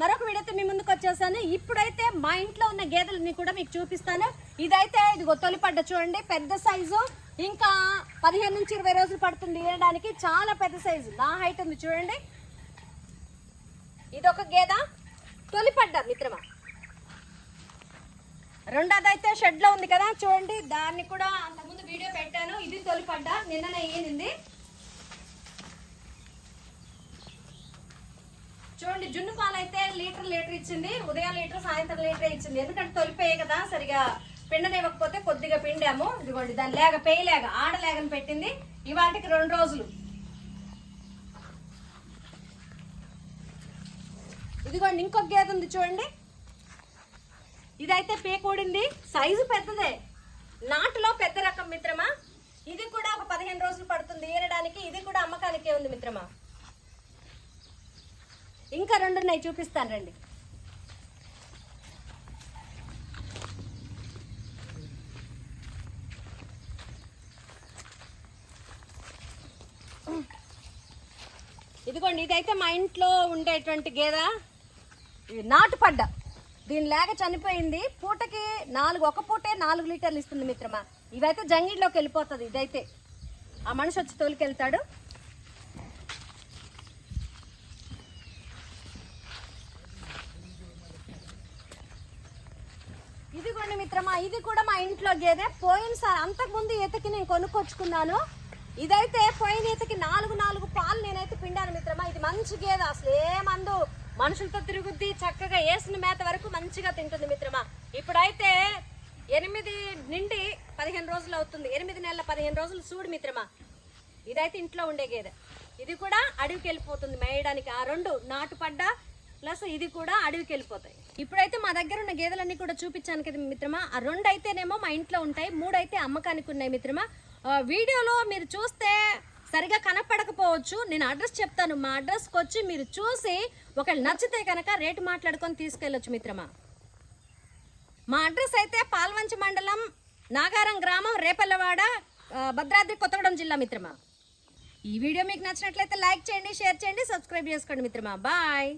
మరొక వీడియోతో మీ ముందుకు వచ్చేసాను. ఇప్పుడైతే మా ఇంట్లో ఉన్న గేదెలని కూడా మీకు చూపిస్తాను. ఇదైతే ఇదిగో తొలిపడ్డ చూడండి పెద్ద సైజు. ఇంకా పదిహేను నుంచి ఇరవై రోజులు పడుతుంది ఇవ్వడానికి చాలా పెద్ద సైజు. నా హైట్ ఉంది చూడండి. ఇదొక గేద. తొలిపడ్డ మిత్రమా? రెండోది అయితే షెడ్లో ఉంది కదా చూడండి. దాన్ని కూడా అంతకుముందు వీడియో పెట్టాను. ఇది తొలిపడ్డ నిన్ననే ఈనింది. చూడండి జున్ను పాలు అయితే లీటర్ లీటర్ ఇచ్చింది ఉదయం లీటర్ సాయంత్రం లీటర్ ఇచ్చింది. ఎందుకంటే తొలిపోయాయి కదా సరిగా పిండనివ్వకపోతే కొద్దిగా పిండాము. ఇదిగోండి దాని లేక పేయలేక ఆడలేగని పెట్టింది. ఇవాటికి రెండు రోజులు. ఇదిగోండి ఇంకొక గేదె ఉంది చూడండి. ఇదైతే పేకూడింది సైజు పెద్దదే. నాటులో పెద్ద రకం మిత్రమా? ఇది కూడా ఒక పదిహేను రోజులు పడుతుంది. ఏరడానికి ఇది కూడా అమ్మకానికే ఉంది మిత్రమా? ఇంకా రెండు ఉన్నాయి చూపిస్తాను రండి. ఇదిగోండి ఇదైతే మా ఇంట్లో ఉండేటువంటి గేద. ఇది నాటుపడ్డ దీని లేక చనిపోయింది. పూటకి నాలుగు ఒక పూటే నాలుగు లీటర్లు ఇస్తుంది మిత్రమా. ఇదైతే జంగిడిలోకి వెళ్ళిపోతుంది ఇదైతే. ఆ మనిషి వచ్చి తోలికెళ్తాడు. ఇదిగోండి మిత్రమా ఇది కూడా మా ఇంట్లో గేదె పోయిన సార్ అంతకుముందు ఈతకి నేను కొనుక్కొచ్చుకున్నాను. ఇదైతే పోయిన ఈతకి నాలుగు నాలుగు పాలు నేనైతే పిండాను మిత్రమా. ఇది మంచి గేదె అసలు ఏమందు మనుషులతో తిరుగుద్ది చక్కగా వేసిన మేత వరకు మంచిగా తింటుంది మిత్రమా. ఇప్పుడైతే ఎనిమిది నిండి పదిహేను రోజులు అవుతుంది. ఎనిమిది నెలల పదిహేను రోజులు చూడు మిత్రమా. ఇదైతే ఇంట్లో ఉండే గేదె. ఇది కూడా అడవికి వెళ్ళిపోతుంది మేయడానికి. ఆ రెండు నాటుపడ్డ ప్లస్ ఇది కూడా అడవికి వెళ్ళిపోతాయి ఇప్పుడైతే మా దగ్గర ఉన్న గేదెలన్నీ కూడా చూపించాను కదా మిత్రమా. ఆ రెండు అయితేనేమో మా ఇంట్లో ఉంటాయి మూడు అయితే అమ్మకానికి ఉన్నాయి మిత్రమా. వీడియోలో మీరు చూస్తే సరిగా కనపడకపోవచ్చు. నేను అడ్రస్ చెప్తాను మా అడ్రస్కి వచ్చి మీరు చూసి ఒకవేళ నచ్చితే కనుక రేటు మాట్లాడుకొని తీసుకెళ్ళొచ్చు మిత్రమా. మా అడ్రస్ అయితే పాల్వంచ మండలం నాగారం గ్రామం రేపల్లవాడ భద్రాద్రి కొత్తగూడెం జిల్లా మిత్రమా. ఈ వీడియో మీకు నచ్చినట్లయితే లైక్ చేయండి షేర్ చేయండి సబ్స్క్రైబ్ చేసుకోండి మిత్రమా. బాయ్.